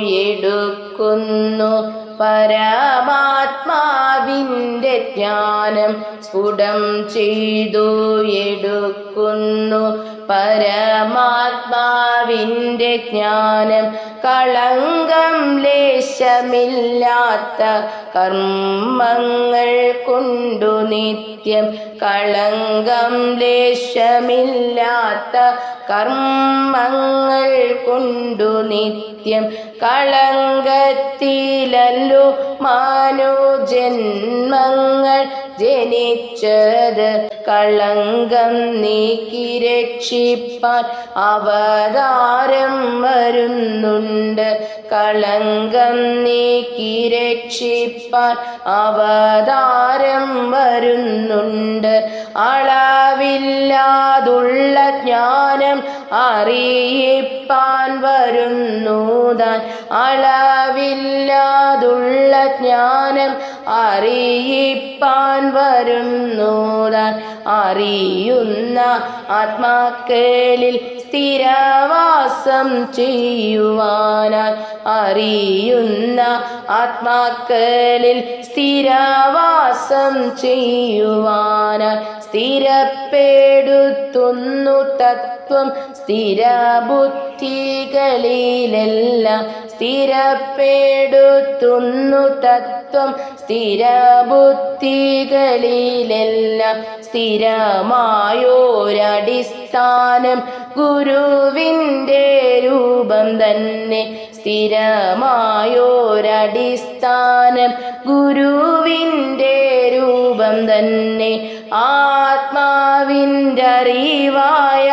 എടുക്കുന്നു. പരമാത്മാവിന്റെ ജ്ഞാനം സ്ഫുടം ചെയ്തു എടുക്കുന്നു. പരമാത്മാവിന്റെ ജ്ഞാനം കളങ്കം ലേശമില്ലാത്ത കർമ്മങ്ങൾ കൊണ്ടു നിത്യം കളങ്കം ലേശമില്ലാത്ത കർമ്മങ്ങൾ കൊണ്ടു നിത്യം കളങ്കത്തിലല്ലു മാനോ മാനുജന്മങ്ങൾ ജനിച്ചത് കളങ്കം നീക്കി രക്ഷിപ്പാൻ അവതാരം വരുന്നുണ്ട്. കളങ്കം നീക്കി രക്ഷിപ്പാൻ അവതാരം വരുന്നുണ്ട്. അളവില്ലാതുള്ള ജ്ഞാനം അറിയിപ്പാൻ വരുന്നൂതാൻ അളവില്ലാതുള്ള ജ്ഞാനം അറിയിപ്പാൻ വരുന്നൂതാൻ അറിയുന്ന ആത്മാക്കളിൽ സ്ഥിരവാസം ചെയ്യുവാനായി അറിയുന്ന ആത്മാക്കളിൽ സ്ഥിരവാസം ചെയ്യുവാനായി സ്ഥിരപ്പെടുത്തുന്നു തത്വം. സ്ഥിരബുദ്ധികളിലെല്ലാം സ്ഥിരപ്പെടുത്തുന്നു തത്വം. സ്ഥിരബുദ്ധികളിലെല്ലാം സ്ഥിരമായോരടിസ്ഥാനം ഗുരുവിന്റെ രൂപം തന്നെ. സ്ഥിരമായോരടിസ്ഥാനം ഗുരുവിന്റെ രൂപം തന്നെ. ആത്മാവിന്റെ അറിവായ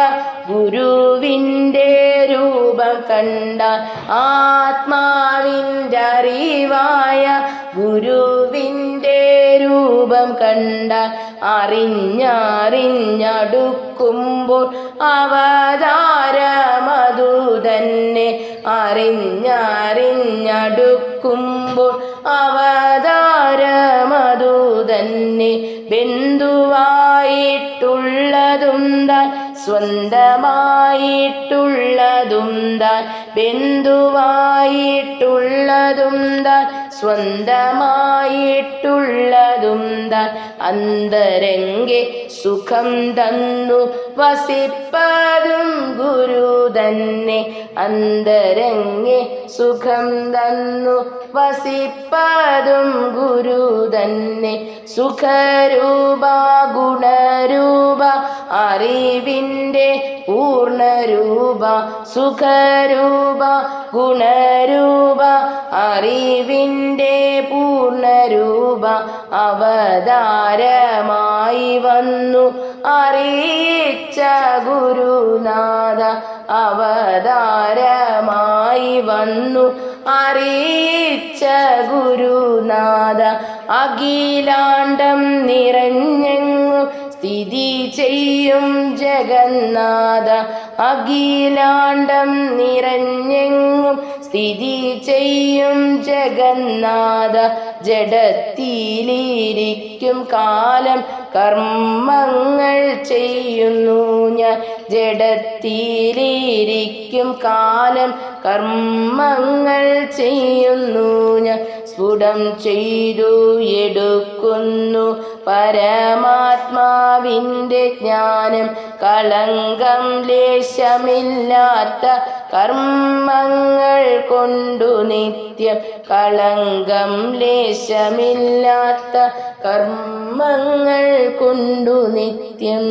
ഗുരുവിന്റെ രൂപം കണ്ടാൽ ആത്മാവിന്റെ അറിവായ ഗുരുവിന്റെ രൂപം കണ്ടാൽ അറിഞ്ഞറിഞ്ഞടുക്കുമ്പോൾ അവതാരമതു തന്നെ അറിഞ്ഞറിഞ്ഞടുക്കുമ്പോൾ അവതാരമതു തന്നെ ബന്ധുവായിട്ടുള്ളതും താൻ സ്വന്തമായിട്ടുള്ളതും താൻ ബന്ധുവായിട്ടുള്ളതും താൻ സ്വന്തമായിട്ടുള്ളതും താൻ അന്തരംഗെ സുഖം തന്നു. വസിപ്പതും ഗുരു തന്നെ അന്തരംഗെ സുഖം തന്നു. വസിപ്പതും ഗുരു തന്നെ സുഖരൂപ ഗുണരൂപ അറിവിന്റെ പൂർണരൂപ സുഖരൂപ ഗുണരൂപ അറിവിന്റെ പൂർണരൂപ അവതാരമായി വന്നു. അറിയിച്ച ഗുരുനാഥ അവതാരമായി വന്നു. അറിയിച്ച ഗുരുനാഥ അഖിലാണ്ടം നിറഞ്ഞെങ്ങു സ്ഥിതി ചെയ്യും ജഗന്നാഥ. അഖിലാണ്ടം നിറഞ്ഞെങ്ങും സ്ഥിതി ചെയ്യും ജഗന്നാഥ. ജഡത്തിലിരിക്കും കാലം കർമ്മങ്ങൾ ചെയ്യുന്നു ഞാൻ. ജഡത്തിലിരിക്കും കാലം കർമ്മങ്ങൾ ചെയ്യുന്നു ഞാൻ. സ്ഫുടം ചെയ്തു എടുക്കുന്നു പരമാത്മാവിന്റെ ജ്ഞാനം. കളങ്കം ലേശമില്ലാത്ത കർമ്മങ്ങൾ കൊണ്ടു നിത്യം കളങ്കം ലേശമില്ലാത്ത കർമ്മങ്ങൾ കൊണ്ടു നിത്യം